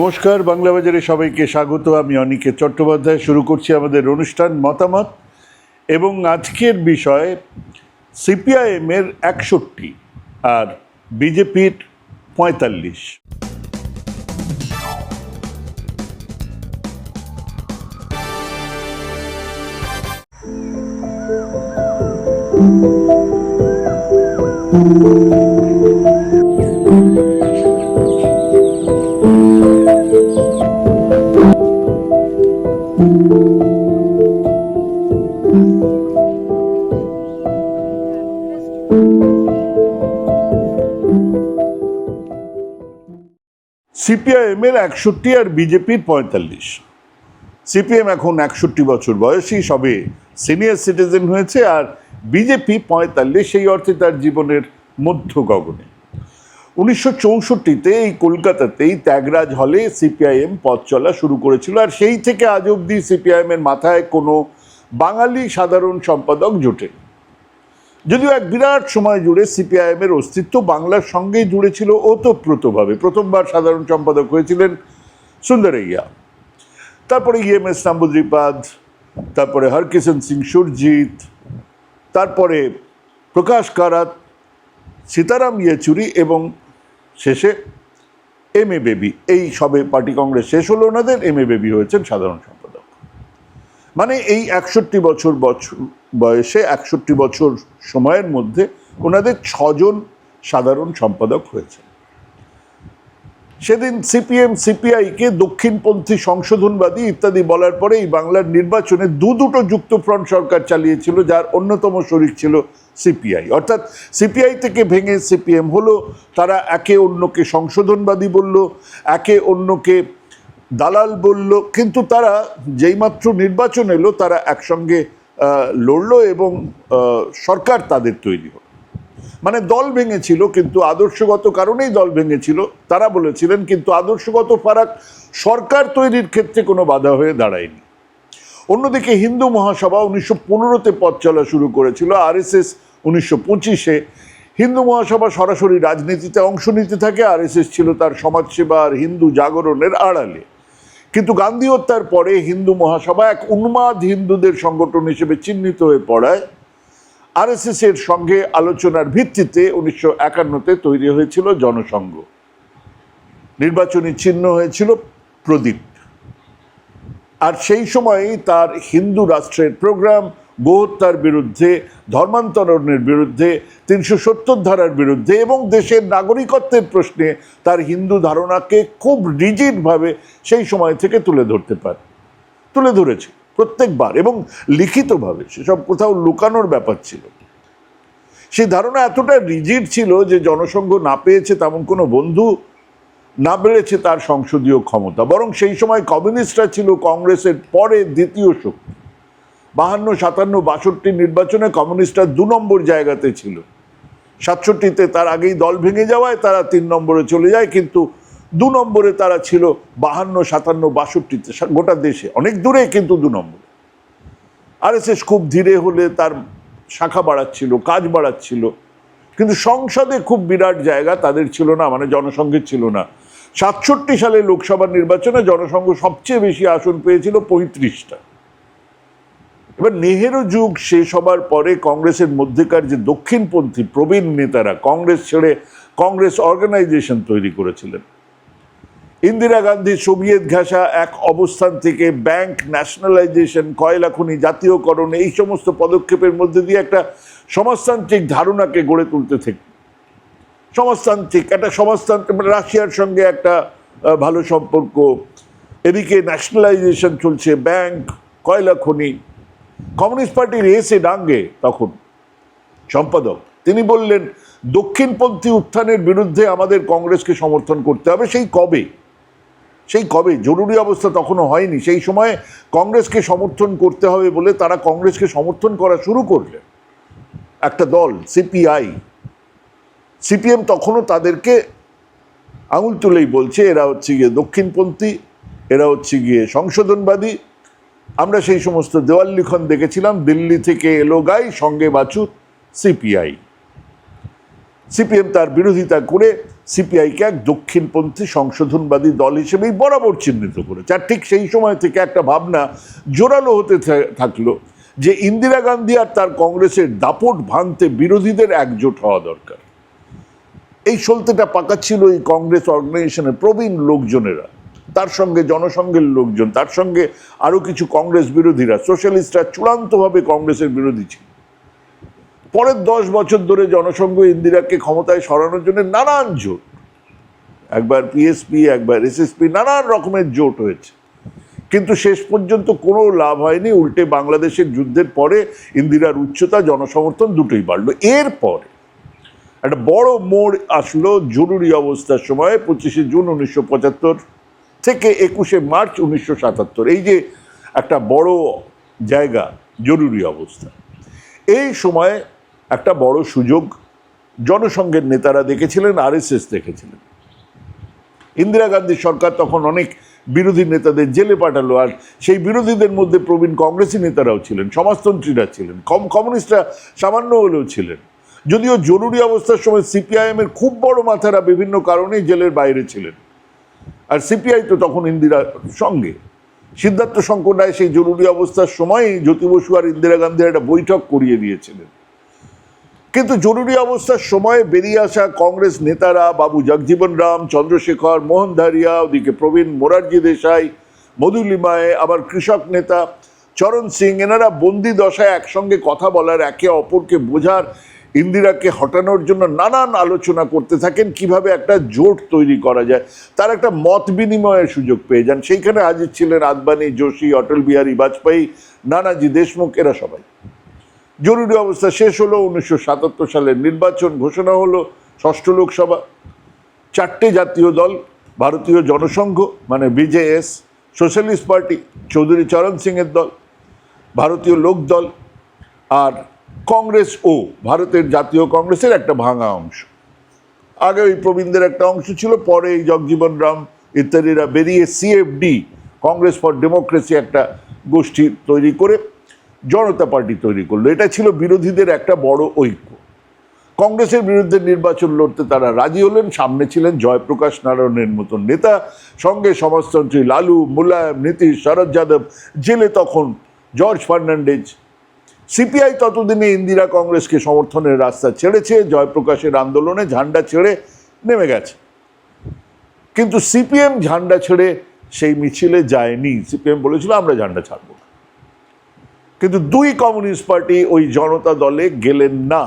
নমস্কার, বাংলা বাজারে সবাইকে স্বাগত। আমি অনিকেত চট্টোপাধ্যায়। শুরু করছি আমাদের অনুষ্ঠান মতামত এবং আজকের বিষয় সিপিআইএমের একষট্টি আর বিজেপির পঁয়তাল্লিশ। সিপিআইএমের একষট্টি আর বিজেপির পঁয়তাল্লিশ। সিপিএম এখন একষট্টি বছর বয়সী, সবে সিনিয়র সিটিজেন হয়েছে আর বিজেপি পঁয়তাল্লিশ, সেই অর্থে তার জীবনের মধ্য গগনে। উনিশশো চৌষট্টিতে এই কলকাতাতেই ত্যাগরাজ হলে সিপিআইএম পথ চলা শুরু করেছিল আর সেই থেকে আজ অবধি সিপিআইএমের মাথায় কোনো বাঙালি সাধারণ সম্পাদক জোটেনি। যদিও এক বিরাট সময় জুড়ে সিপিআইএম এর অস্তিত্ব বাংলার সঙ্গেই জুড়ে ছিল ওতপ্রোতভাবে। প্রথমবার সাধারণ সম্পাদক হয়েছিলেন সুন্দরইয়া তারপরে ইএম এস নাম্বুদ্রিপাদ তারপরে হরকিষণ সিং সুরজিৎ, তারপরে প্রকাশ কারাত, সীতারাম ইয়েচুরি এবং শেষে এম এ বেবি। এই সবে পার্টি কংগ্রেস শেষ হলো, ওনাদের এম এ বেবি হয়েছেন সাধারণ সম্পাদক। মানে এই একষট্টি বছর বছর বয়সে একষট্টি বছর সময়ের মধ্যে ওনাদের ছজন সাধারণ সম্পাদক হয়েছে সেদিন সিপিএম, সিপিআইকে দক্ষিণপন্থী সংশোধনবাদী ইত্যাদি বলার পরে এই বাংলার নির্বাচনে দু দুটো যুক্তফ্রন্ট সরকার চালিয়েছিল, যার অন্যতম শরিক ছিল সিপিআই। অর্থাৎ সিপিআই থেকে ভেঙে সিপিএম হলো, তারা একে অন্যকে সংশোধনবাদী বলল, একে অন্যকে দালাল বলল, কিন্তু তারা যেইমাত্র নির্বাচন এলো, তারা একসঙ্গে লড়লো এবং সরকার তাদের তৈরি হলো। মানে দল ভেঙেছিল, কিন্তু আদর্শগত কারণেই দল ভেঙেছিল। তারা বলেছিলেন, কিন্তু আদর্শগত ফারাক সরকার তৈরির ক্ষেত্রে কোনো বাধা হয়ে দাঁড়ায়নি। অন্যদিকে হিন্দু মহাসভা উনিশশো পনেরোতে পথ চলা শুরু করেছিল আর এস এস উনিশশো পঁচিশে। হিন্দু মহাসভা সরাসরি রাজনীতিতে অংশ নিতে থাকে আর এস এস ছিল তার সমাজসেবা আর হিন্দু জাগরণের আড়ালে। কিন্তু গান্ধী হত্যার পরে হিন্দু মহাসভা এক উন্মাদ হিন্দুদের সংগঠন হিসেবে চিহ্নিত হয়ে পড়ায়। আরএসএস এর সঙ্গে আলোচনার ভিত্তিতে উনিশশো একান্নতে তৈরি হয়েছিল জনসংঘ। নির্বাচনী চিহ্ন হয়েছিল প্রদীপ। আর সেই সময়ই তার হিন্দু রাষ্ট্রের প্রোগ্রাম গোহত্যার বিরুদ্ধে, ধর্মান্তরণের বিরুদ্ধে, তিনশো সত্তর ধারার বিরুদ্ধে এবং দেশের নাগরিকত্বের প্রশ্নে তার হিন্দু ধারণাকে খুব রিজিডভাবে সেই সময় থেকে তুলে ধরতে পারে। তুলে ধরেছে প্রত্যেকবার এবং লিখিতভাবে। সেসব কোথাও লুকানোর ব্যাপার ছিল। সেই ধারণা এতটা রিজিড ছিল যে জনসংঘ না পেয়েছে তেমন কোনো বন্ধু, না বেড়েছে তার সংসদীয় ক্ষমতা। বরং সেই সময় কমিউনিস্টরা ছিল কংগ্রেসের পরে দ্বিতীয় শক্তি। বাহান্ন, সাতান্ন, বাষট্টি নির্বাচনে কমিউনিস্টরা দু নম্বর জায়গাতে ছিল। সাতষট্টিতে তার আগেই দল ভেঙে যাওয়ায় তারা তিন নম্বরে চলে যায়, কিন্তু দু নম্বরে তারা ছিল বাহান্ন, সাতান্ন, বাষট্টিতে গোটা দেশে। অনেক দূরে কিন্তু দু নম্বরে। আরএসএস খুব ধীরে হলে তার শাখা বাড়াচ্ছিল, কাজ বাড়াচ্ছিল। কিন্তু সংসদে খুব বিরাট জায়গা তাদের ছিল না মানে জনসংঘের ছিল না। সাতষট্টি সালে লোকসভা নির্বাচনে জনসংঘ সবচেয়ে বেশি আসন পেয়েছিল পঁয়ত্রিশটা। এবার নেহেরু যুগ শেষ হবার পরে কংগ্রেসের মধ্যেকার যে দক্ষিণপন্থী প্রবীণ নেতারা কংগ্রেস ছেড়ে কংগ্রেস অর্গানাইজেশন তৈরি করেছিলেন। ইন্দিরা গান্ধী, সোভিয়েত ঘাসা, এক অবস্থান থেকে ব্যাংক ন্যাশনালাইজেশন, কয়লা খনি জাতীয়করণ, এই সমস্ত পদক্ষেপের মধ্যে দিয়ে একটা সমাজতান্ত্রিক ধারণাকে গড়ে তুলতে থেকে, সমাজতান্ত্রিক, একটা সমাজতান্ত্রিক মানে রাশিয়ার সঙ্গে একটা ভালো সম্পর্ক। এদিকে ন্যাশনালাইজেশন চলছে, ব্যাংক, কয়লা খনি কমিউনিস্ট পার্টির এসে ডাঙ্গে তখন সম্পাদক, তিনি বললেন, দক্ষিণপন্থী উত্থানের বিরুদ্ধে আমাদের কংগ্রেসকে সমর্থন করতে হবে। সেই কবে? সেই কবে? জরুরি অবস্থা তখনও হয়নি। সেই সময়ে কংগ্রেসকে সমর্থন করতে হবে বলে তারা কংগ্রেসকে সমর্থন করা শুরু করলেন। একটা দল, সিপিআই। সিপিএম তখনও তাদেরকে আঙুল তুলেই বলছে, এরা হচ্ছে গিয়ে দক্ষিণপন্থী, এরা হচ্ছে গিয়ে সংশোধনবাদী আমরা সেই সমস্ত দেওয়াল লিখন দেখেছিলাম, দিল্লি থেকে এলো গাই, সঙ্গে বাছুর সিপিআই। সিপিএম তার বিরোধিতা করে সিপিআইকে এক দক্ষিণপন্থী সংশোধনবাদী দল হিসেবেই বরাবর চিহ্নিত করেছে। আর ঠিক সেই সময় থেকে একটা ভাবনা জোরালো হতে থাকল যে ইন্দিরা গান্ধী আর তার কংগ্রেসের দাপট ভাঙতে বিরোধীদের একজোট হওয়া দরকার। এই সলতেটা পাকাচ্ছিল এই কংগ্রেস অর্গানাইজেশনের প্রবীণ লোকজনেরা। তার সঙ্গে জনসংঘের লোকজন, তার সঙ্গে আরও কিছু কংগ্রেস বিরোধীরা, সোশ্যালিস্টরা চূড়ান্তভাবে কংগ্রেসের বিরোধী ছিল। পরের দশ বছর ধরে জনসংঘ ইন্দিরাকে ক্ষমতায় সরানোর জন্য নানান জোট, একবার পিএসপি একবার এসএসপি নানান রকমের জোট হয়েছে। কিন্তু শেষ পর্যন্ত কোনো লাভ হয়নি, উল্টে বাংলাদেশের যুদ্ধের পরে ইন্দিরার উচ্চতা, জনসমর্থন দুটোই বাড়লো। এরপরে একটা বড় মোড় আসলো জরুরি অবস্থার সময়, পঁচিশে জুন উনিশশো পঁচাত্তর। থেকে একুশে মার্চ উনিশশো সাতাত্তর। এই যে একটা বড় জায়গা, জরুরি অবস্থা। এই সময় একটা বড় সুযোগ জনসংঘের নেতারা দেখেছিলেন, আরএসএস দেখেছিলেন। ইন্দিরা গান্ধী সরকার তখন অনেক বিরোধী নেতাদের জেলে পাঠালো, আর সেই বিরোধীদের মধ্যে প্রবীণ কংগ্রেসি নেতারাও ছিলেন, সমাজতন্ত্রীরা ছিলেন, কম কমিউনিস্টরা সামান্য হলেও ছিলেন। যদিও জরুরি অবস্থার সময় সিপিআইএমের খুব বড় মাথারা বিভিন্ন কারণেই জেলের বাইরে ছিলেন। আর সিপিআই তো তখন ইন্দিরার সঙ্গে। সিদ্ধার্থ শঙ্কর রায় সেই জরুরি অবস্থার সময় জ্যোতি বসু আর ইন্দিরা গান্ধীর একটা বৈঠক করিয়ে দিয়েছিলেন। কিন্তু জরুরি অবস্থার সময় বেরিয়ে আসা কংগ্রেস নেতারা বাবু জগজীবন রাম, চন্দ্রশেখর, মোহন ধারিয়া, ওদিকে প্রবীণ মোরারজি দেশাই মধুলিমায় আবার কৃষক নেতা চরণ সিং, এনারা বন্দি দশায় একসঙ্গে কথা বলার একে অপরকে বোঝার ইন্দিরাকে হটানোর জন্য নানান আলোচনা করতে থাকেন, কীভাবে একটা জোট তৈরি করা যায়, তার একটা মত বিনিময়ের সুযোগ পেয়ে যান। সেইখানে হাজির ছিলেন আদবানি, যোশী, অটল বিহারী বাজপেয়ী, নানাজি দেশমুখ, এরা সবাই। জরুরি অবস্থা শেষ হলো, উনিশশো সাতাত্তর সালের নির্বাচন ঘোষণা হলো, ষষ্ঠ লোকসভা। চারটে জাতীয় দল, ভারতীয় জনসংঘ মানে BJS, socialist party, Chaudhary Charan সিংয়ের দল, ভারতীয় লোক দল আর কংগ্রেস ও ভারতের জাতীয় কংগ্রেসের একটা ভাঙা অংশ। আগে ওই প্রবীণদের একটা অংশ ছিল, পরে এই জগজীবন রাম ইত্যাদিরা বেরিয়ে সিএফডি কংগ্রেস ফর ডেমোক্রেসি একটা গোষ্ঠী তৈরি করে জনতা পার্টি তৈরি করল। এটা ছিল বিরোধীদের একটা বড় ঐক্য। কংগ্রেসের বিরুদ্ধে নির্বাচন লড়তে তারা রাজি হলেন, সামনে ছিলেন জয়প্রকাশ নারায়ণের মতন নেতা, সঙ্গে সমাজতন্ত্রী লালু, মুলায়ম, নীতিশ শরদ যাদব, জেলে তখন জর্জ ফার্নান্ডেজ সিপিআই ততদিনে ইন্দিরা কংগ্রেসকে সমর্থনের রাস্তা ছেড়েছে, জয়প্রকাশের আন্দোলনে ঝান্ডা ছেড়ে নেমে গেছে। কিন্তু সিপিএম ঝান্ডা ছেড়ে সেই মিছিলে যায়নি। সিপিএম বলেছিল, আমরা ঝান্ডা ছাড়বো কিন্তু দুই কমিউনিস্ট পার্টি ওই জনতা দলে গেলেন না।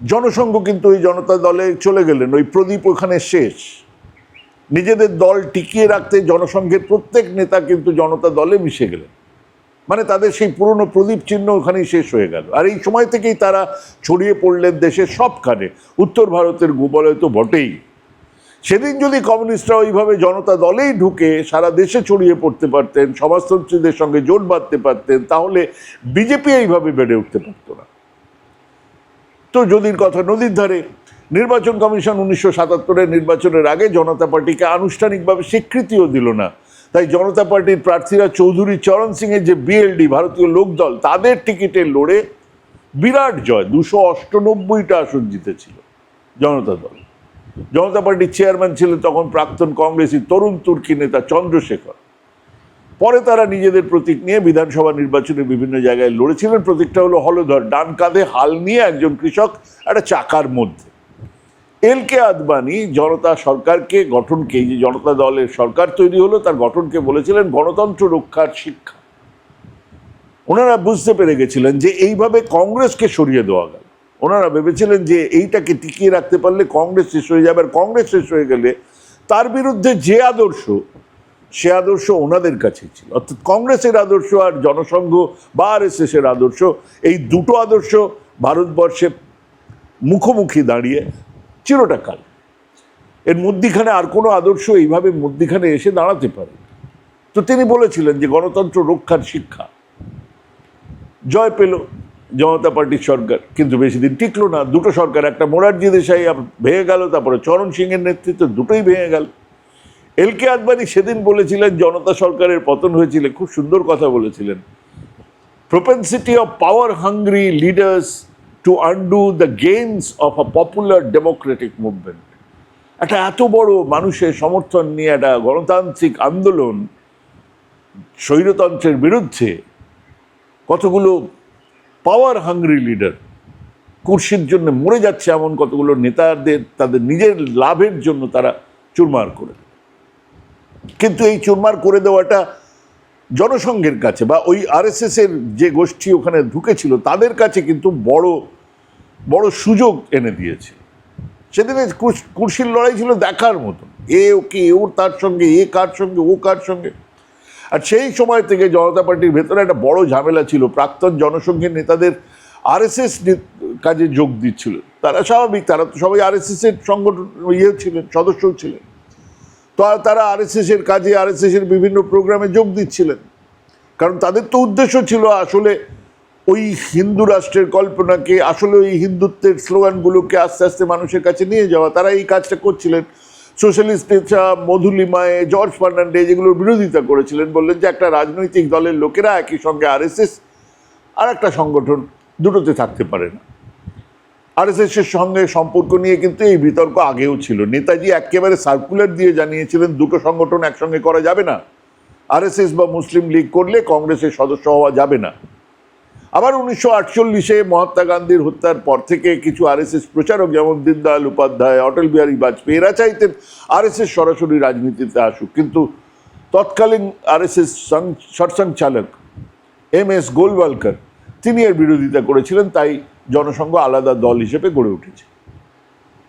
জনসংঘ কিন্তু ওই জনতা দলে চলে গেলেন, ওই প্রদীপ ওখানে শেষ। নিজেদের দল টিকিয়ে রাখতে জনসংঘের প্রত্যেক নেতা কিন্তু জনতা দলে মিশে গেলেন। মানে তাদের সেই পুরনো প্রদীপ চিহ্ন ওখানেই শেষ হয়ে গেল। আর এই সময় থেকেই তারা ছড়িয়ে পড়লেন দেশের সবখানে। উত্তর ভারতের গোবলয় তো বটেই। সেদিন যদি কমিউনিস্টরা ওইভাবে জনতা দলেই ঢুকে সারা দেশে ছড়িয়ে পড়তে পারতেন, সমাজতন্ত্রীদের সঙ্গে জোট বাঁধতে পারতেন, তাহলে বিজেপি এইভাবে বেড়ে উঠতে পারতো না। তো যদির কথা নদীর ধারে, নির্বাচন কমিশন উনিশশো সাতাত্তরের নির্বাচনের আগে জনতা পার্টিকে আনুষ্ঠানিকভাবে স্বীকৃতিও দিল না। তাই জনতা পার্টির প্রার্থীরা চৌধুরী চরণ সিংয়ের যে বিএলডি, ভারতীয় লোকদল, তাদের টিকিটে লড়ে বিরাট জয়। দুশো অষ্টানব্বইটা আসন জিতেছিল জনতা দল। জনতা পার্টির চেয়ারম্যান ছিলেন তখন প্রাক্তন কংগ্রেসী তরুণ তুর্কি নেতা চন্দ্রশেখর। পরে তারা নিজেদের প্রতীক নিয়ে বিধানসভা নির্বাচনে বিভিন্ন জায়গায় লড়েছিলেন। প্রতীকটা হলো হলধর। ডান কাঁধে হাল নিয়ে একজন কৃষক একটা চাকার মধ্যে এল কে আদবানি জনতা সরকারকে গঠনকে যে জনতা দলের সরকার তৈরি হলো, তার গঠনকে বলেছিলেন গণতন্ত্র রক্ষার শিক্ষা। ওনারা বুঝতে পেরে গেছিলেন যে এইভাবে কংগ্রেসকে সরিয়ে দেওয়া গেল। ওনারা ভেবেছিলেন যে এইটাকে টিকিয়ে রাখতে পারলে কংগ্রেস শেষ হয়ে যাবে, আর কংগ্রেস শেষ হয়ে গেলে তার বিরুদ্ধে যে আদর্শ, সে আদর্শ ওনাদের কাছে ছিল। অর্থাৎ কংগ্রেসের আদর্শ আর জনসংঘ বা আর এস আদর্শ, এই দুটো আদর্শ ভারতবর্ষে মুখোমুখি দাঁড়িয়ে চিরটা কাল এর মধ্যিখানে আর কোনো আদর্শ এইভাবে মধ্যিখানে এসে দাঁড়াতে পারে। তো তিনি বলেছিলেন যে গণতন্ত্র রক্ষার শিক্ষা। জয় পেল জনতা পার্টির সরকার, কিন্তু বেশি দিন টিকলো না। দুটো সরকার, একটা মোরারজি দেশাই ভেঙে গেল, তারপরে চরণ সিংয়ের নেতৃত্বে দুটোই ভেঙে গেল। এল কে আদবানি সেদিন বলেছিলেন, জনতা সরকারের পতন হয়েছিল, খুব সুন্দর কথা বলেছিলেন। propensity of power hungry leaders to undo the gains of a popular democratic movement একটা এত বড় মানুষের সমর্থন নিয়ে একটা গণতান্ত্রিক আন্দোলন স্বৈরতন্ত্রের বিরুদ্ধে কতগুলো পাওয়ার হাংরি লিডার কুর্সির জন্য মরে যাচ্ছে এমন কতগুলো নেতাদের, তাদের নিজের লাভের জন্য তারা চুরমার করে। কিন্তু এই চুরমার করে দেওয়াটা জনসংঘের কাছে বা ওই আরএসএস এর যে গোষ্ঠী ওখানে ঢুকেছিল, তাদের কাছে কিন্তু বড় বড় সুযোগ এনে দিয়েছে। সেদিনে কুর্সির লড়াই ছিল দেখার মতন। এ ওকে ও তার সঙ্গে, এ কার সঙ্গে, ও কার সঙ্গে। আর সেই সময় থেকে জনতা পার্টির ভেতরে একটা বড় ঝামেলা ছিল। প্রাক্তন জনসংঘের নেতাদের আরএসএস কাজে যোগ দিচ্ছিল। তারা স্বাভাবিক, তারা তো সবাই আরএসএস এর সংগঠন ইয়ে ছিলেন, সদস্যও ছিলেন। তারা আরএসএস এর কাজে এর বিভিন্ন প্রোগ্রামে যোগ দিচ্ছিলেন। কারণ তাদের তো উদ্দেশ্য ছিল আসলে ওই হিন্দু রাষ্ট্রের কল্পনাকে, আসলে ওই হিন্দুত্বের স্লোগানগুলোকে আস্তে আস্তে মানুষের কাছে নিয়ে যাওয়া। তারা এই কাজটা করছিলেন। সোশ্যালিস্ট নেতা মধুলিমায়, জর্জ ফার্নান্ডেজ এগুলোর বিরোধিতা করেছিলেন। বললেন যে একটা রাজনৈতিক দলের লোকেরা একই সঙ্গে আরএসএস আর একটা সংগঠন দুটোতে থাকতে পারে না। আরএসএস এর সঙ্গে সম্পর্ক নিয়ে কিন্তু এই বিতর্ক আগেও ছিল। নেতাজি একেবারে সার্কুলার দিয়ে জানিয়েছিলেন, দুটো সংগঠন একসঙ্গে করা যাবে না। আরএসএস বা মুসলিম লীগ করলে কংগ্রেসের সদস্য হওয়া যাবে না। আবার উনিশশো আটচল্লিশে মহাত্মা গান্ধীর হত্যার পর থেকে কিছু আরএসএস প্রচারক যেমন দীনদয়াল উপাধ্যায়, অটল বিহারী বাজপেয়ী, এরা চাইতেন আরএসএস সরাসরি রাজনীতিতে আসুক। কিন্তু তৎকালীন আরএসএস সরসংচালক এম এস গোলওয়ালকর, তিনি এর বিরোধিতা করেছিলেন, তাই জনসংঘ আলাদা দল হিসেবে গড়ে উঠেছে।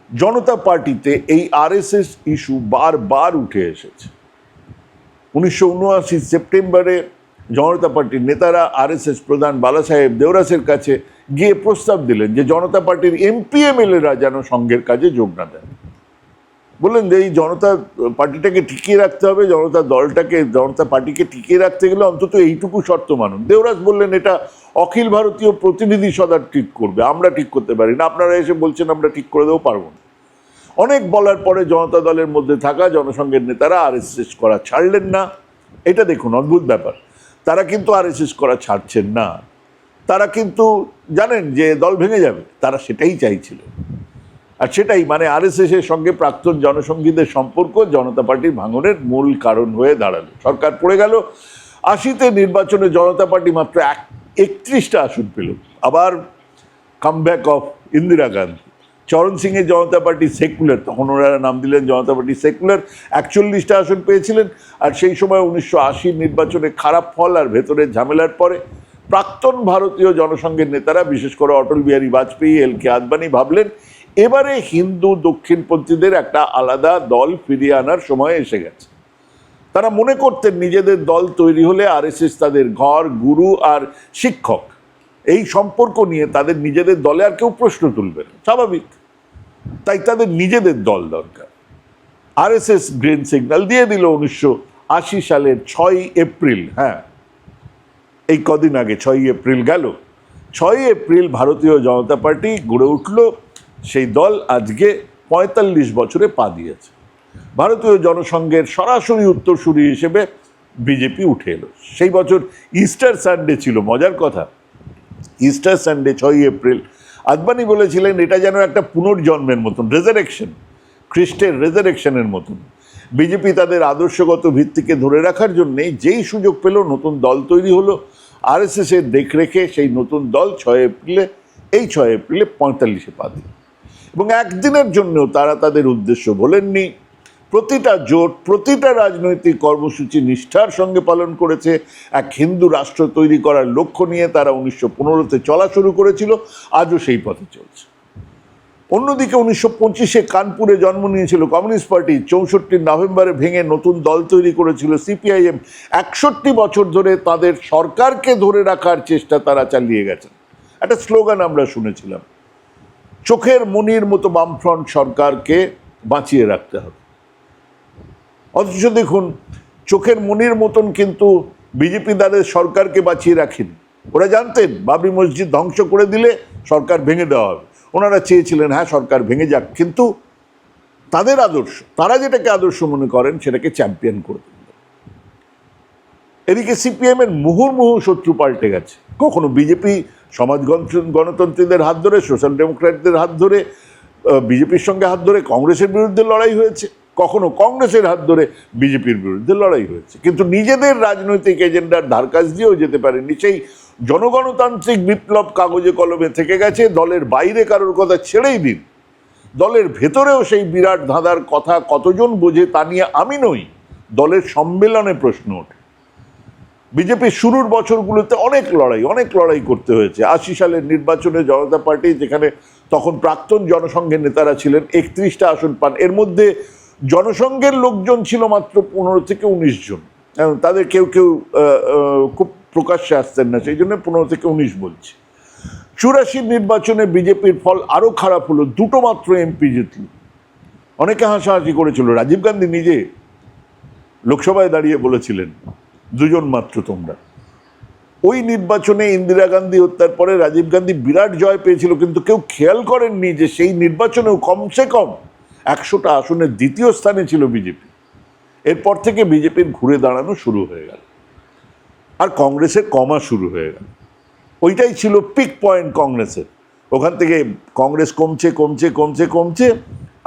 জনতা পার্টিতে এই আরএসএস ইস্যু বারবার উঠে এসেছে। উনিশশো উনআশি সেপ্টেম্বরে জনতা পার্টির নেতারা আরএসএস প্রধান বালাসাহেব দেওরাসের কাছে গিয়ে প্রস্তাব দিলেন যে জনতা পার্টির এমপি এমএলএরা যেন সংঘের কাজে যোগ না দেন। বললেন যে এই জনতা পার্টিটাকে টিকিয়ে রাখতে হবে, জনতা দলটাকে, জনতা পার্টিকে টিকিয়ে রাখতে গেলে অন্তত এইটুকু শর্ত মানুন দেওরাজ বললেন, এটা অখিল ভারতীয় প্রতিনিধি সদা ঠিক করবে, আমরা ঠিক করতে পারি না, আপনারা এসে বলছেন আমরা ঠিক করে দেবো, পারব না। অনেক বলার পরে জনতা দলের মধ্যে থাকা জনসংঘের নেতারা আরএসএস করা ছাড়লেন না। এটা দেখুন, অদ্ভুত ব্যাপার। তারা কিন্তু আরএসএস করা ছাড়ছেন না। তারা কিন্তু জানেন যে দল ভেঙে যাবে, তারা সেটাই চাইছিল। আর সেটাই মানে আরএসএস এর সঙ্গে প্রাক্তন জনসংঘীদের সম্পর্ক, জনতা পার্টির ভাঙনের মূল কারণ হয়ে দাঁড়াল। সরকার পড়ে গেল, আশিতে নির্বাচনে জনতা পার্টি মাত্র এক, একত্রিশটা আসন পেল। আবার কামব্যাক অফ ইন্দিরা গান্ধী। চরণ সিংয়ের জনতা পার্টি সেকুলার তখন ওনারা নাম দিলেন জনতা পার্টি সেকুলার একচল্লিশটা আসন পেয়েছিলেন, আর সেই সময় উনিশশো আশির নির্বাচনে খারাপ ফল আর ভেতরের ঝামেলার পরে প্রাক্তন ভারতীয় জনসংঘের নেতারা, বিশেষ করে অটল বিহারী বাজপেয়ী, এল কে আদবানি ভাবলেন এবারে হিন্দু দক্ষিণপন্থীদের একটা আলাদা দল ফিরিয়ে আনার সময় এসে গেছে। তারা মনে করতেন নিজেদের দল তৈরি হলে আরএসএস তাদের ঘর, গুরু আর শিক্ষক। এই সম্পর্ক নিয়ে তাদের নিজেদের দলে আর কেউ প্রশ্ন তুলবে না। স্বাভাবিক। তাই তাদের নিজেদের দল দরকার। আরএসএস গ্রিন সিগন্যাল দিয়ে দিল উনিশশো আশি সালের ছয় এপ্রিল হ্যাঁ। এই কদিন আগে ছয়ই এপ্রিল গেল। ছয়ই এপ্রিল ভারতীয় জনতা পার্টি গড়ে উঠল। সেই দল আজকে পঁয়তাল্লিশ বছরে পা দিয়েছে। ভারতীয় জনসংঘের সরাসরি উত্তরসূরি হিসেবে বিজেপি উঠে এলো। সেই বছর ইস্টার সানডে ছিল, মজার কথা। ইস্টার সানডে ছয়ই এপ্রিল। আদবানি বলেছিলেন, এটা যেন একটা পুনর্জন্মের মতন রেজারেকশন খ্রিস্টের রেজারেকশনের মতন। বিজেপি তাদের আদর্শগত ভিত্তিকে ধরে রাখার জন্যে যেই সুযোগ পেল, নতুন দল তৈরি হলো। আরএসএস এর দেখরেখে সেই নতুন দল ছয় এপ্রিলে, এই ছয় এপ্রিলে পঁয়তাল্লিশে পা দিল। এবং একদিনের জন্যও তারা তাদের উদ্দেশ্য বলেননি প্রতিটা জোট, প্রতিটা রাজনৈতিক কর্মসূচি নিষ্ঠার সঙ্গে পালন করেছে। এক হিন্দু রাষ্ট্র তৈরি করার লক্ষ্য নিয়ে তারা উনিশশো পনেরোতে চলা শুরু করেছিল। আজও সেই পথে চলছে। অন্যদিকে উনিশশো পঁচিশে কানপুরে জন্ম নিয়েছিল কমিউনিস্ট পার্টি। চৌষট্টি নভেম্বরে ভেঙে নতুন দল তৈরি করেছিল সিপিআইএম। একষট্টি বছর ধরে তাদের সরকারকে ধরে রাখার চেষ্টা তারা চালিয়ে গেছেন। একটা স্লোগান আমরা শুনেছিলাম। চোখের মনির মতো বামফ্রন্ট সরকারকে বাঁচিয়ে রাখতে হবে। অথচ দেখুন, চোখের মনির মতন কিন্তু বিজেপি তাদের সরকারকে বাঁচিয়ে রাখেনি। ওরা জানতেন, বাবরি মসজিদ ধ্বংস করে দিলে সরকার ভেঙে দেওয়া হবে। ওনারা চেয়েছিলেন হ্যাঁ সরকার ভেঙে যাক। কিন্তু তাদের আদর্শ, তারা যেটাকে আদর্শ মনে করেন, সেটাকে চ্যাম্পিয়ন করে দিল। এদিকে সিপিএমের মুহুর্মুহু শত্রু পাল্টে গেছে। কখনো বিজেপি সমাজ গণতন্ত্রীদের হাত ধরে, সোশ্যাল ডেমোক্র্যাটদের হাত ধরে বিজেপির সঙ্গে হাত ধরে, কংগ্রেসের বিরুদ্ধে লড়াই হয়েছে। কখনো কংগ্রেসের হাত ধরে বিজেপির বিরুদ্ধে লড়াই হয়েছে। কিন্তু নিজেদের রাজনৈতিক এজেন্ডার ধারকাজ দিয়েও যেতে পারেনি। সেই জনগণতান্ত্রিক বিপ্লব কাগজে কলমে থেকে গেছে। দলের বাইরে কারোর কথা ছেড়েই দিন। দলের ভেতরেও সেই বিরাট ধাঁধার কথা কতজন বোঝে তা নিয়ে আমি নই। দলের সম্মেলনে প্রশ্ন ওঠে। বিজেপির শুরুর বছরগুলোতে অনেক লড়াই অনেক লড়াই করতে হয়েছে। আশি সালের নির্বাচনে জনতা পার্টি, যেখানে তখন প্রাক্তন জনসংঘের নেতারা ছিলেন, একত্রিশটা আসন পান। এর মধ্যে জনসংঘের লোকজন ছিল মাত্র পনেরো থেকে উনিশ জন। তাদের কেউ কেউ খুব প্রকাশ্যে আসতেন না, সেই জন্য পনেরো থেকে উনিশ বলছি। চুরাশির নির্বাচনে বিজেপির ফল আরও খারাপ হলো, দুটো মাত্র এমপি জিতল। অনেকে হাসাহাসি করেছিল। রাজীব গান্ধী নিজে লোকসভায় দাঁড়িয়ে বলেছিলেন দুজন মাত্র তোমরা। ওই নির্বাচনে ইন্দিরা গান্ধী হত্যার পরে রাজীব গান্ধী বিরাট জয় পেয়েছিল, কিন্তু কেউ খেয়াল করেননি যে সেই নির্বাচনেও কমসে কম একশোটা আসনের দ্বিতীয় স্থানে ছিল বিজেপি। এরপর থেকে বিজেপির ঘুরে দাঁড়ানো শুরু হয়ে গেল। আর কংগ্রেসের কমা শুরু হয়ে গেল। ওইটাই ছিল পিক পয়েন্ট কংগ্রেসের। ওখান থেকে কংগ্রেস কমছে কমছে কমছে কমছে,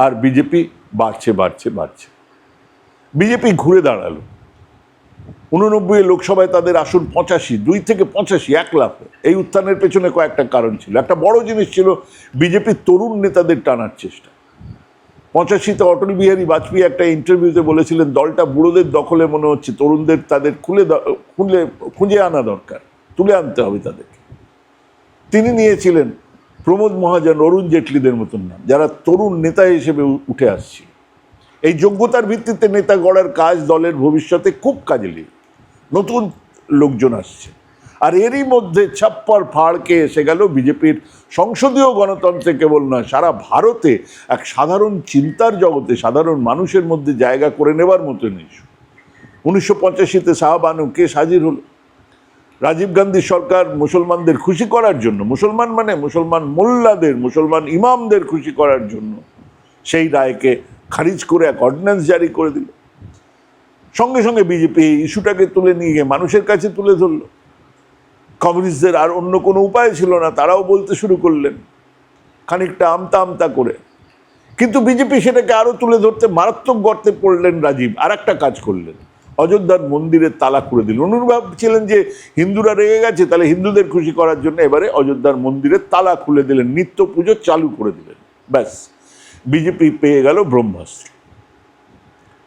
আর বিজেপি বাড়ছে বাড়ছে বাড়ছে। বিজেপি ঘুরে দাঁড়াল। উননব্বই লোকসভায় তাদের আসন পঁচাশি, দুই থেকে পঁচাশি, এক লাখ। এই উত্থানের পেছনে কয়েকটা কারণ ছিল। একটা বড় জিনিস ছিল বিজেপির তরুণ নেতাদের টানার চেষ্টা। পঁচাশিতে অটল বিহারী বাজপেয়ী একটা ইন্টারভিউতে বলেছিলেন, দলটা বুড়োদের দখলে মনে হচ্ছে, তরুণদের তাদের খুলে খুলে, খুঁজে আনা দরকার, তুলে আনতে হবে তাদেরকে। তিনি নিয়েছিলেন প্রমোদ মহাজন, অরুণ জেটলিদের মতন নাম, যারা তরুণ নেতা হিসেবে উঠে আসছে এই যোগ্যতার ভিত্তিতে নেতা গড়ার কাজ দলের ভবিষ্যতে খুব কাজে লাগবে নতুন লোকজন আসছে। আর এরই মধ্যে ছাপ্পর ফাড়কে এসে গেল বিজেপির সংসদীয় গণতন্ত্রে কেবল নয়, সারা ভারতে এক সাধারণ চিন্তার জগতে, সাধারণ মানুষের মধ্যে জায়গা করে নেবার মতো ইস্যু উনিশশো পঁচাশিতে শাহবানু কেস হাজির হল? রাজীব গান্ধী সরকার মুসলমানদের খুশি করার জন্য, মুসলমান মানে মুসলমান মোল্লাদের, মুসলমান ইমামদের খুশি করার জন্য সেই রায়কে খারিজ করে এক অর্ডিন্যান্স জারি করে দিল। সঙ্গে সঙ্গে বিজেপি এই ইস্যুটাকে তুলে নিয়ে গিয়ে মানুষের কাছে তুলে ধরলো। কমিউনিস্টদের আর অন্য কোনো উপায় ছিল না, তারাও বলতে শুরু করলেন, খানিকটা আমতা আমতা করে। কিন্তু বিজেপি সেটাকে আরও তুলে ধরতে মারাত্মক গর্তে পড়লেন রাজীব আর একটা কাজ করলেন। অযোধ্যার মন্দিরের তালা করে দিলেন উনি ভাবছিলেন যে হিন্দুরা রেগে গেছে, তাহলে হিন্দুদের খুশি করার জন্য এবারে অযোধ্যার মন্দিরের তালা খুলে দিলেন, নিত্য পুজো চালু করে দিলেন। ব্যাস। বিজেপি পেয়ে গেল ব্রহ্মাস্ত্র।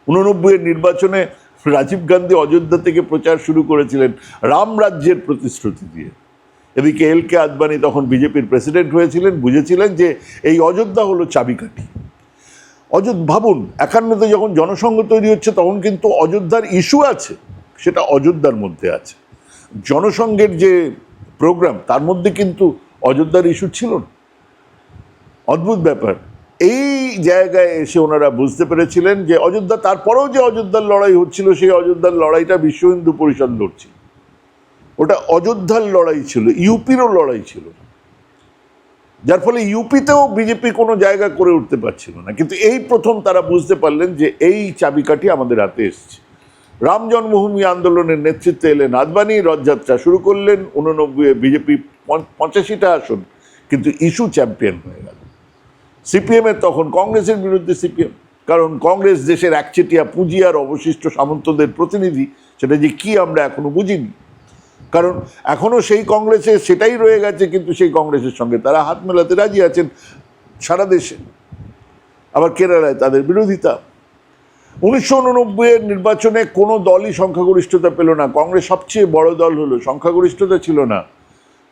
উননব্বইয়ের নির্বাচনে রাজীব গান্ধী অযোধ্যা থেকে প্রচার শুরু করেছিলেন রাম রাজ্যের প্রতিশ্রুতি দিয়ে। এদিকে এল কে আদবানি তখন বিজেপির প্রেসিডেন্ট হয়েছিলেন, বুঝেছিলেন যে এই অযোধ্যা হলো চাবিকাঠি। অযোধ্যা, ভাবুন, একান্নতে যখন জনসংঘ তৈরি হচ্ছে, তখন কিন্তু অযোধ্যার ইস্যু আছে, সেটা অযোধ্যার মধ্যে আছে। জনসংঘের যে প্রোগ্রাম তার মধ্যে কিন্তু অযোধ্যার ইস্যু ছিল না। অদ্ভুত ব্যাপার এই জায়গায় এসে ওনারা বুঝতে পেরেছিলেন যে অযোধ্যা, তারপরেও যে অযোধ্যার লড়াই হচ্ছিল, সেই অযোধ্যার লড়াইটা বিশ্ব হিন্দু পরিষদ লড়ছিল। ওটা অযোধ্যার লড়াই ছিল, ইউপিরও লড়াই ছিল। যার ফলে ইউপিতেও বিজেপি কোনো জায়গা করে উঠতে পারছিল না। কিন্তু এই প্রথম তারা বুঝতে পারলেন যে এই চাবিকাঠি আমাদের হাতে এসছে। রাম জন্মভূমি আন্দোলনের নেতৃত্বে এলেন আদবানি, রথযাত্রা শুরু করলেন উননব্বই বিজেপি পঁচাশিটা আসন, কিন্তু ইস্যু চ্যাম্পিয়ন হয়ে গেল। সিপিএমের তখন কংগ্রেসের বিরুদ্ধে সিপিএম। কারণ কংগ্রেস দেশের একচেটিয়া পুঁজি আর অবশিষ্ট সামন্তদের প্রতিনিধি, সেটা যে কি আমরা এখনও বুঝিনি। কারণ এখনও সেই কংগ্রেসে সেটাই রয়ে গেছে, কিন্তু সেই কংগ্রেসের সঙ্গে তারা হাত মেলাতে রাজি আছেন সারা দেশে। আবার কেরালায় তাদের বিরোধিতা। উনিশশো উননব্বইয়ের নির্বাচনে কোনো দলই সংখ্যাগরিষ্ঠতা পেল না। কংগ্রেস সবচেয়ে বড় দল হলো, সংখ্যাগরিষ্ঠতা ছিল না।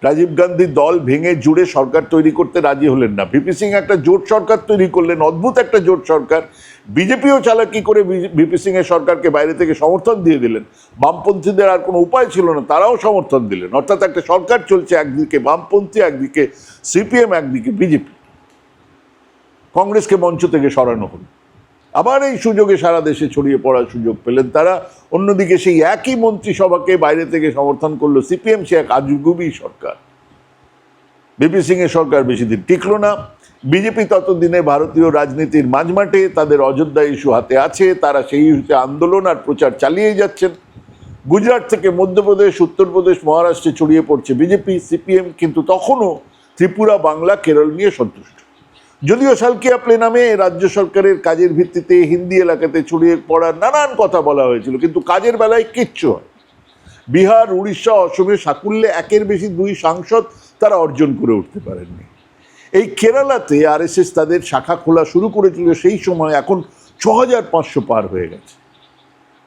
রাজীব গান্ধী দল ভেঙে জুড়ে সরকার তৈরি করতে রাজি হলেন না। ভিপি সিং একটা জোট সরকার তৈরি করলেন, অদ্ভুত একটা জোট সরকার। বিজেপিও চালাকি করে ভিপি সিং এর সরকারকে বাইরে থেকে সমর্থন দিয়ে দিলেন। বামপন্থীদের আর কোনো উপায় ছিল না, তারাও সমর্থন দিলেন। অর্থাৎ একটা সরকার চলছে একদিকে বামপন্থী, একদিকে সিপিএম, একদিকে বিজেপি। কংগ্রেসকে মঞ্চ থেকে সরানো হলো। আবার এই সুযোগে সারা দেশে ছড়িয়ে পড়ার সুযোগ পেলেন তারা। অন্যদিকে সেই একই মন্ত্রিসভাকে বাইরে থেকে সমর্থন করল সিপিএম, সে এক আজগুবি সরকার। বিপি সিং এর সরকার বেশি দিন টিকলো না। বিজেপি ততদিনে ভারতীয় রাজনীতির মাঝমাঠে তাদের অযোধ্যা ইস্যু হাতে আছে, তারা সেই ইস্যুতে আন্দোলন আর প্রচার চালিয়ে যাচ্ছেন। গুজরাট থেকে মধ্যপ্রদেশ, উত্তরপ্রদেশ, মহারাষ্ট্রে ছড়িয়ে পড়ছে বিজেপি, সিপিএম, কিন্তু তখনও ত্রিপুরা, বাংলা, কেরল নিয়ে সন্তুষ্ট। যদিও সালকিয়া প্লেনামে রাজ্য সরকারের কাজের ভিত্তিতে হিন্দি এলাকাতে ছড়িয়ে পড়ার নানান কথা বলা হয়েছিল, কিন্তু কাজের বেলায় কিচ্ছু হয়। বিহার, উড়িষ্যা অসমে সাকুল্যে একের বেশি দুই সাংসদ তারা অর্জন করে উঠতে পারেননি। এই কেরালাতে আরএসএস তাদের শাখা খোলা শুরু করেছিল, সেই সময় এখন ছ হাজার পাঁচশো পার হয়ে গেছে।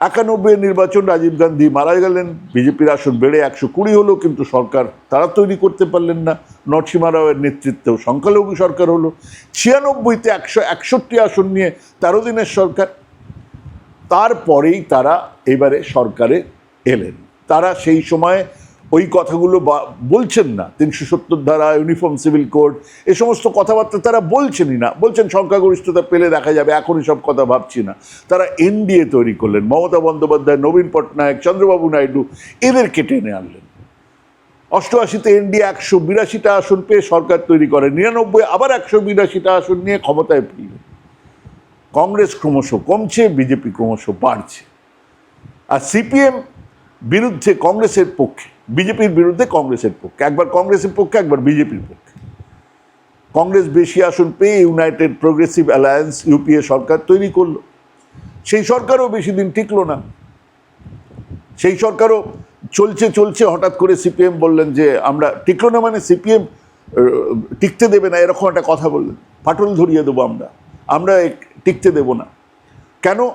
একানব্বই নির্বাচন রাজীব গান্ধী মারা গেলেন, বিজেপির আসন বেড়ে একশো কুড়ি হলো, কিন্তু সরকার তারা তৈরি করতে পারলেন না। নরসিমা রাওয়ের নেতৃত্বেও সংখ্যালঘু সরকার হলো। ছিয়ানব্বইতে একশো একষট্টি আসন নিয়ে তেরো দিনের সরকার। তারপরেই তারা এবারে সরকারে এলেন। তারা সেই সময় ওই কথাগুলো বলছেন না। তিনশো সত্তর ধারা ইউনিফর্ম সিভিল কোড এ সমস্ত কথাবার্তা তারা বলছেনই না। বলছেন সংখ্যাগরিষ্ঠতা পেলে দেখা যাবে, এখনই সব কথা ভাবছি না। তারা এনডিএ তৈরি করলেন, মমতা বন্দ্যোপাধ্যায়, নবীন পটনায়ক চন্দ্রবাবু নাইডু, এদেরকে টেনে আনলেন। অষ্টআশিতে এনডিএ একশো বিরাশিটা আসন পেয়ে সরকার তৈরি করে, নিরানব্বই আবার একশো বিরাশিটা আসন নিয়ে ক্ষমতায় ফিরলেন কংগ্রেস ক্রমশ কমছে, বিজেপি ক্রমশ বাড়ছে। আর সিপিএম বিরুদ্ধে কংগ্রেসের পক্ষে, বিজেপির বিরুদ্ধে কংগ্রেসের পক্ষে, একবার কংগ্রেসের পক্ষে, একবার বিজেপির পক্ষে। কংগ্রেস বেশি আসন পেয়ে ইউনাইটেড প্রোগ্রেসিভ অ্যালায়েন্স ইউপিএ সরকার তৈরি করল। সেই সরকারও বেশি দিন টিকলো না। সেই সরকারও চলছে চলছে, হঠাৎ করে সিপিএম বললেন যে, আমরা টিকলো না মানে সিপিএম টিকতে দেবে না, এরকম একটা কথা বললেন। ফাটল ধরিয়ে দেবো আমরা আমরা টিকতে দেব না। কেন?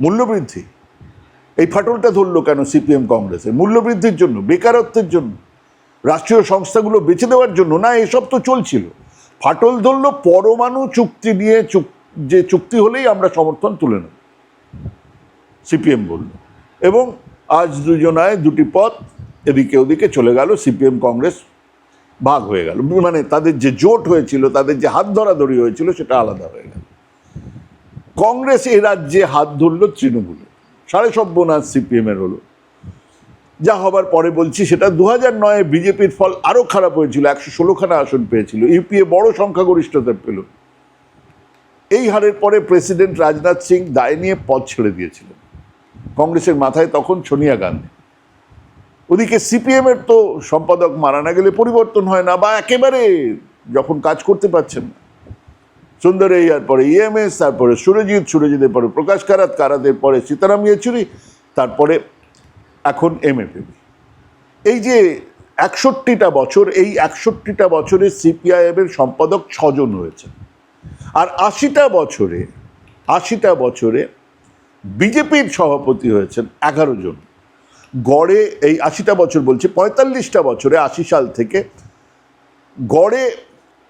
মূল্যবৃদ্ধি। এই ফাটলটা ধরলো কেন সিপিএম কংগ্রেসের? মূল্যবৃদ্ধির জন্য, বেকারত্বের জন্য, রাষ্ট্রীয় সংস্থাগুলো বেছে দেওয়ার জন্য? না, এসব তো চলছিল। ফাটল ধরলো, পরমাণু চুক্তি নিয়ে যে চুক্তি হলেই আমরা সমর্থন তুলে নেব, সিপিএম বলল। এবং আজ দুজনায় দুটি পথ, এদিকে ওদিকে চলে গেল, সিপিএম কংগ্রেস ভাগ হয়ে গেল। মানে তাদের যে জোট হয়েছিল, তাদের যে হাত ধরাধরি হয়েছিল, সেটা আলাদা হয়ে গেল। কংগ্রেস এই রাজ্যে হাত ধরল তৃণমূলে। সাড়ে সব্যনাথ সিপিএমের হলো। যা হবার পরে বলছি, সেটা দু হাজার নয়ে বিজেপির ফল আরও খারাপ হয়েছিল, একশো ষোলোখানা আসন পেয়েছিল ইউপিএ বড় সংখ্যাগরিষ্ঠতা পেল। এই হারের পরে প্রেসিডেন্ট রাজনাথ সিং দায় নিয়ে পদ ছেড়ে দিয়েছিলেন। কংগ্রেসের মাথায় তখন সোনিয়া গান্ধী। ওদিকে সিপিএম এর তো সম্পাদক মারা না গেলে পরিবর্তন হয় না, বা একেবারে যখন কাজ করতে পারছেন না। সুন্দর ইয়ার পরে ইএমএস তারপরে সুরজিৎ, সুরজিতের পরে প্রকাশ কারাত, কারাতের পরে সীতারাম ইয়েচুরি, তারপরে এখন এমএফএবি এই যে একষট্টিটা বছর, এই একষট্টিটা বছরে সিপিআইএমের সম্পাদক ছজন হয়েছে আর আশিটা বছরে আশিটা বছরে বিজেপির সভাপতি হয়েছেন এগারো জন। গড়ে এই আশিটা বছর বলছি, পঁয়তাল্লিশটা বছরে আশি সাল থেকে গড়ে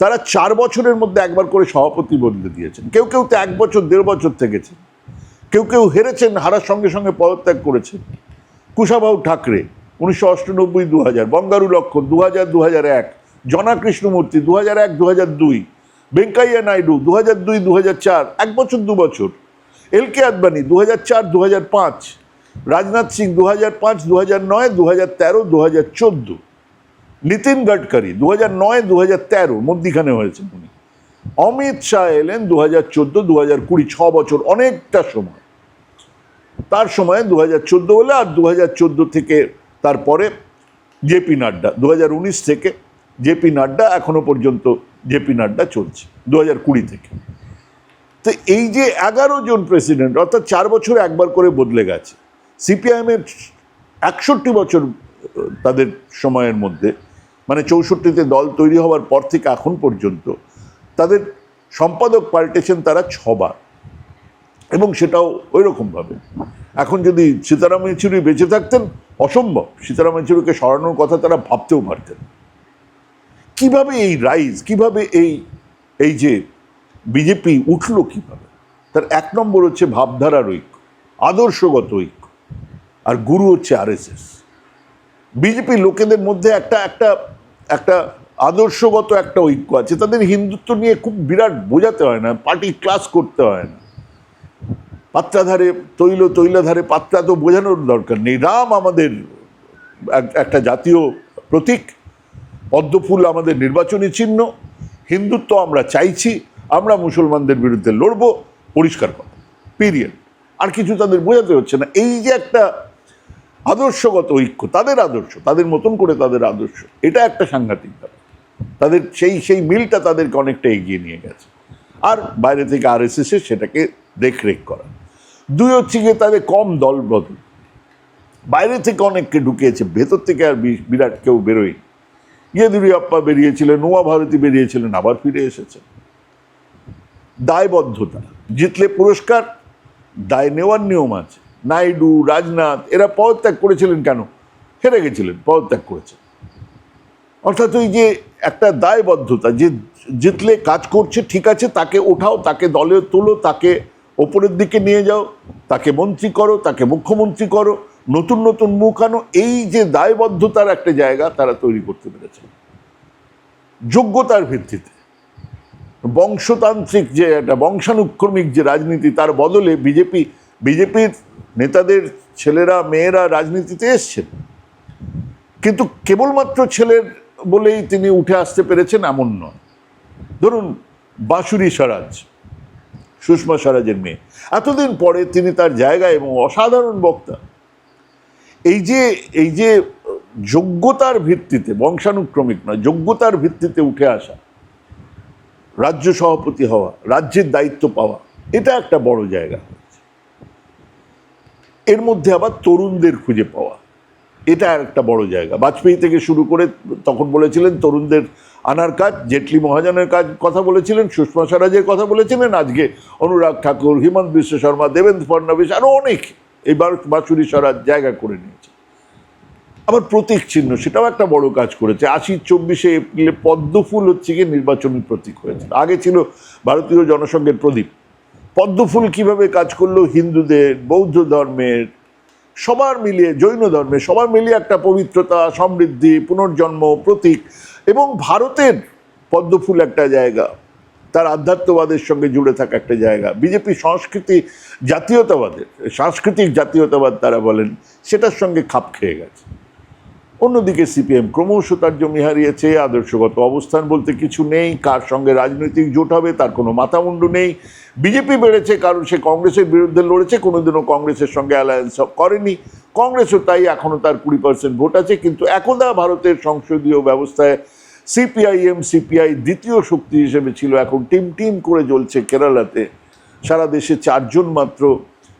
তারা চার বছরের মধ্যে একবার করে সভাপতি বদলে দিয়েছেন। কেউ কেউ তো এক বছর, দেড় বছর থেকেছেন। কেউ কেউ হেরেছেন, হারার সঙ্গে সঙ্গে পদত্যাগ করেছেন। কুশাবাহু ঠাকরে, উনিশশো অষ্টানব্বই দু হাজার বঙ্গারু লক্ষণ দু হাজার দু হাজার এক জনা কৃষ্ণমূর্তি দু হাজার এক দু হাজার দুই ভেঙ্কাইয়া নাইডু দু হাজার দুই দু হাজার চার, এক বছর, দু বছর। এল কে আদবানি দু হাজার চার দু হাজার পাঁচ। রাজনাথ সিং দু হাজার পাঁচ দু হাজার নয় দু হাজার তেরো দু হাজার চোদ্দ। নিতিন গডকারি দু হাজার নয় দু হাজার তেরো মধ্যিখানে হয়েছেন উনি। অমিত শাহ এলেন দু হাজার চোদ্দ দু হাজার কুড়ি, ছ বছর, অনেকটা সময়। তার সময় দু হাজার চোদ্দ হলে আর দু হাজার চোদ্দ থেকে তারপরে জেপি নাড্ডা দু হাজার উনিশ থেকে জেপি নাড্ডা, এখনও পর্যন্ত জেপি নাড্ডা চলছে দু হাজার কুড়ি থেকে। তো এই যে এগারো জন প্রেসিডেন্ট, অর্থাৎ চার বছর একবার করে বদলে গেছে, সিপিআইএমের একষট্টি বছর তাদের সময়ের মধ্যে মানে চৌষট্টিতে দল তৈরি হওয়ার পর থেকে এখন পর্যন্ত, তাদের সম্পাদক পাল্টেছেন তারা ছবার। এবং সেটাও ওই রকমভাবে এখন যদি সীতারাম ইয়েচুরি বেঁচে থাকতেন, অসম্ভব। সীতারাম ইয়েচুরিকে সরানোর কথা তারা ভাবতেও পারতেন কীভাবে এই রাইজ, কীভাবে এই এই যে বিজেপি উঠল কীভাবে? তার এক নম্বর হচ্ছে ভাবধারার ঐক্য, আদর্শগত ঐক্য, আর গুরু হচ্ছে আরএসএস। বিজেপি লোকেদের মধ্যে একটা একটা একটা আদর্শগত একটা ঐক্য আছে। তাদের হিন্দুত্ব নিয়ে খুব বিরাট বোঝাতে হয় না পার্টি ক্লাস করতে হয় না। পাত্রাধারে তৈল, তৈলাধারে পাত্রা তো বোঝানোর দরকার নেই। রাম আমাদের এক- একটা জাতীয় প্রতীক। পদ্মফুল আমাদের নির্বাচনী চিহ্ন। হিন্দুত্ব আমরা চাইছি, আমরা মুসলমানদের বিরুদ্ধে লড়ব, পরিষ্কার কথা পিরিয়ড আর কিছু তাদের বোঝাতে হচ্ছে না। এই যে একটা আদর্শগত ঐক্য, তাদের আদর্শ, তাদের মতন করে তাদের আদর্শ, এটা একটা সাংঘাতিক ব্যাপার। তাদের সেই সেই মিলটা তাদেরকে অনেকটা এগিয়ে নিয়ে গেছে। আর বাইরে থেকে আর এস সেটাকে দেখরেখ করা। দুই হচ্ছে গিয়ে তাদের কম দল বদল বাইরে থেকে অনেককে ঢুকিয়েছে, ভেতর থেকে আর বিরাট কেউ বেরোয় ইয়েদুরিয়াপ্পা বেরিয়েছিলেন, নোয়া ভারতী বেরিয়েছিলেন, আবার ফিরে এসেছেন। দায়বদ্ধতা, জিতলে পুরস্কার, দায় নেওয়ার নিয়ম আছে। নাইডু, রাজনাথ, এরা পদত্যাগ করেছিলেন কেন? হেরে গেছিলেন, পদত্যাগ করেছেন অর্থাৎ ওই যে একটা দায়বদ্ধতা, যে জিতলে কাজ করছে, ঠিক আছে, তাকে ওঠাও, তাকে দলে তোলো, তাকে ওপরের দিকে নিয়ে যাও, তাকে মন্ত্রী করো, তাকে মুখ্যমন্ত্রী করো, নতুন নতুন মুখ আনো, এই যে দায়বদ্ধতার একটা জায়গা তারা তৈরি করতে পেরেছে। যোগ্যতার ভিত্তিতে। বংশতান্ত্রিক যে একটা, বংশানুক্রমিক যে রাজনীতি, তার বদলে বিজেপি, বিজেপির নেতাদের ছেলেরা, মেয়েরা রাজনীতিতে এসছেন। কিন্তু কেবলমাত্র ছেলের বলেই তিনি উঠে আসতে পেরেছেন এমন নয়। ধরুন, বাঁশুরি স্বরাজ, সুষমা স্বরাজের মেয়ে। এতদিন পরে তিনি তার জায়গায় এবং অসাধারণ বক্তা। এই যে এই যে যোগ্যতার ভিত্তিতে, বংশানুক্রমিক নয়, যোগ্যতার ভিত্তিতে উঠে আসা, রাজ্য সভাপতি হওয়া, রাজ্যের দায়িত্ব পাওয়া, এটা একটা বড় জায়গা। এর মধ্যে আবার তরুণদের খুঁজে পাওয়া। এটা একটা বড় জায়গা। বাজপেয়ী থেকে শুরু করে তখন বলেছিলেন তরুণদের আনার কাজ, জেটলি মহাজনের কাজ কথা বলেছিলেন, সুষমা স্বরাজের কথা বলেছিলেন, আজকে অনুরাগ ঠাকুর, হিমন্ত বিশ্ব শর্মা, দেবেন্দ্র ফডনবিস আরও অনেক এই বাঁশুরি স্বরাজ জায়গা করে নিয়েছে। আবার প্রতীক চিহ্ন, সেটাও একটা বড় কাজ করেছে। আশি চব্বিশে এপ্রিলে পদ্মফুল হচ্ছে গিয়ে নির্বাচনী প্রতীক হয়েছে। আগে ছিল ভারতীয় জনসংঘের প্রদীপ। পদ্মফুল কীভাবে কাজ করল হিন্দুদের, বৌদ্ধ ধর্মের, সবার মিলিয়ে, জৈন ধর্মে সবার মিলিয়ে একটা পবিত্রতা, সমৃদ্ধি, পুনর্জন্ম, প্রতীক এবং ভারতের পদ্মফুল একটা জায়গা, তার আধ্যাত্মবাদের সঙ্গে জুড়ে থাকা একটা জায়গা। বিজেপি সংস্কৃতি জাতীয়তাবাদের, সাংস্কৃতিক জাতীয়তাবাদ তারা বলেন, সেটার সঙ্গে খাপ খেয়ে গেছে। অন্যদিকে সিপিএম ক্রমশ তার জমি হারিয়েছে, আদর্শগত অবস্থান বলতে কিছু নেই, কার সঙ্গে রাজনৈতিক জোট হবে তার কোনো মাথামুন্ডু নেই, বিজেপি বেড়েছে, কারণ সে কংগ্রেসের বিরুদ্ধে লড়েছে, কোনোদিনও কংগ্রেসের সঙ্গে অ্যালায়েন্স করেনি, কংগ্রেসও তাই এখনও তার কুড়ি পার্সেন্ট ভোট আছে, কিন্তু একদা ভারতের সংসদীয় ব্যবস্থায় সিপিআইএম, সিপিআই দ্বিতীয় শক্তি হিসেবে ছিল, এখন টিম টিম করে জ্বলছে কেরালাতে, সারা দেশে চারজন মাত্র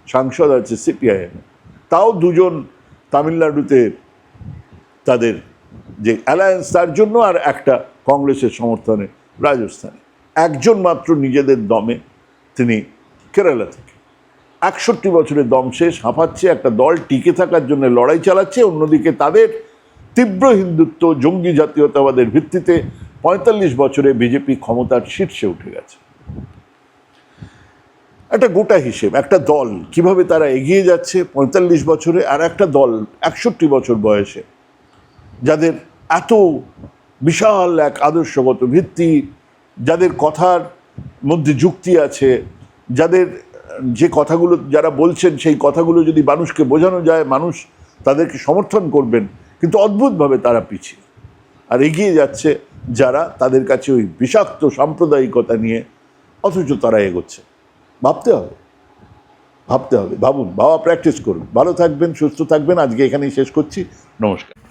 সাংসদ আছে সিপিআইএম তাও দুজন তামিলনাড়ুতে তাদের যে অ্যালায়েন্স তার জন্য আর একটা কংগ্রেসের সমর্থনে রাজস্থানে। একজন মাত্র নিজেদের দমে তিনি কেরালা থেকে। একষট্টি বছরের দম শেষ হাঁপাচ্ছে একটা দল টিকে থাকার জন্য লড়াই চালাচ্ছে, অন্যদিকে তাদের তীব্র হিন্দুত্ব, জঙ্গি জাতীয়তাবাদের ভিত্তিতে পঁয়তাল্লিশ বছরে বিজেপি ক্ষমতার শীর্ষে উঠে গেছে। একটা গোটা হিসেব, একটা দল, কীভাবে তারা এগিয়ে যাচ্ছে পঁয়তাল্লিশ বছরে, আর একটা দল একষট্টি বছর বয়সে যাদের এত বিশাল এক আদর্শগত ভিত্তি, যাদের কথার মধ্যে যুক্তি আছে, যাদের যে কথাগুলো যারা বলছেন, সেই কথাগুলো যদি মানুষকে বোঝানো যায়, মানুষ তাদেরকে সমর্থন করবেন, কিন্তু অদ্ভুতভাবে তারা পিছিয়ে। আর এগিয়ে যাচ্ছে যারা তাদের কাছে ওই বিষাক্ত সাম্প্রদায়িকতা নিয়ে, অথচ তারা এগোচ্ছে। ভাবতে হবে। ভাবতে হবে। ভাবুন বাবা প্র্যাকটিস করুন। ভালো থাকবেন, সুস্থ থাকবেন। আজকে এখানেই শেষ করছি। নমস্কার।